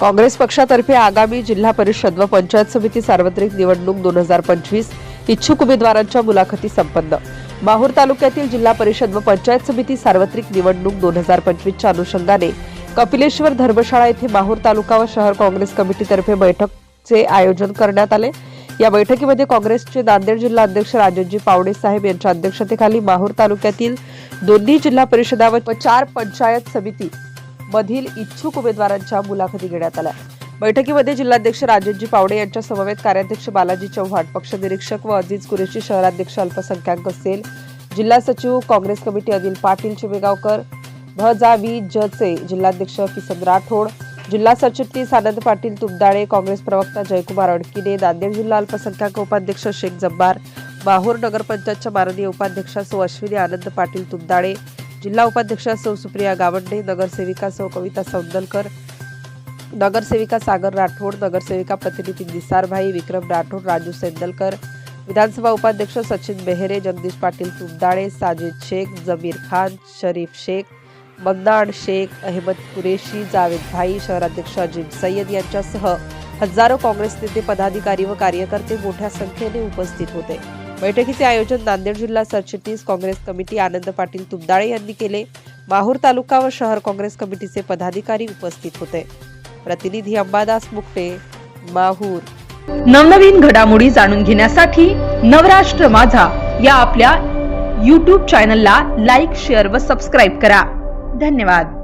काँग्रेस पक्षातर्फे आगामी जिल्हा परिषद व पंचायत समिती सार्वत्रिक निवडणूक दोन हजार पंचवीस इच्छुक उमेदवारांच्या मुलाखती संपन्न. माहूर तालुक्यातील जिल्हा परिषद व पंचायत समिती सार्वत्रिक निवडणूक दोन हजार पंचवीसच्या अनुषंगाने कपिलेश्वर धर्मशाळा येथे माहूर तालुका व शहर काँग्रेस कमिटीतर्फे बैठकचे आयोजन करण्यात आले. या बैठकीमध्ये काँग्रेसचे नांदेड जिल्हा अध्यक्ष राजनजी पावडे साहेब यांच्या अध्यक्षतेखाली माहूर तालुक्यातील दोन्ही जिल्हा परिषदा व चार पंचायत समिती मधील इच्छुक उमेदवारांच्या मुलाखती घेण्यात आल्या. बैठकीमध्ये जिल्हाध्यक्ष राजनजी पावडे यांच्या समवेत कार्याध्यक्ष बालाजी चव्हाण पक्ष निरीक्षक व अजिज कुरेशी शहराध्यक्ष अल्पसंख्याक सेल जिल्हा सचिव काँग्रेस कमिटी अनिल पाटील चिमेगावकर भ जा ज जचे जिल्हाध्यक्ष किसन राठोड जिल्हा सरचिटणीस आनंद पाटील तुमदाळे काँग्रेस प्रवक्ता जयकुमार अडकिने नांदेड जिल्हा अल्पसंख्याक उपाध्यक्ष शेख जब्बार माहूर नगरपंचायतच्या माननीय उपाध्यक्षा सु. अश्विनी आनंद पाटील तुमदाळे जिल्हा उपाध्यक्षा सौ सुप्रिया गावंडे नगरसेविका सौ कविता सौंदलकर नगरसेविका सागर राठोड नगरसेविका प्रतिनिधी निसारभाई विक्रम राठोड राजू सेंदलकर विधानसभा उपाध्यक्ष सचिन बेहेरे जगदीश पाटील तुमदाळे साजिद शेख जमीर खान शरीफ शेख मगदाड शेख अहमद कुरेशी जावेद भाई शहराध्यक्ष अजिम सय्यद यांच्यासह हजारो काँग्रेस नेते पदाधिकारी व कार्यकर्ते मोठ्या संख्येने उपस्थित होते. बैठकीचे आयोजन नांदेड जिल्हा सरचिटणीस काँग्रेस कमिटी आनंद पाटील तुबदाळे यांनी केले. माहूर तालुका व शहर काँग्रेस कमिटीचे पदाधिकारी उपस्थित होते. प्रतिनिधी अंबादास मुक्ते माहूर. नवनवीन घडामोडी जाणून घेण्यासाठी नवराष्ट्र माझा या आपल्या यूट्यूब चॅनलला लाईक शेअर व सबस्क्राईब करा. धन्यवाद.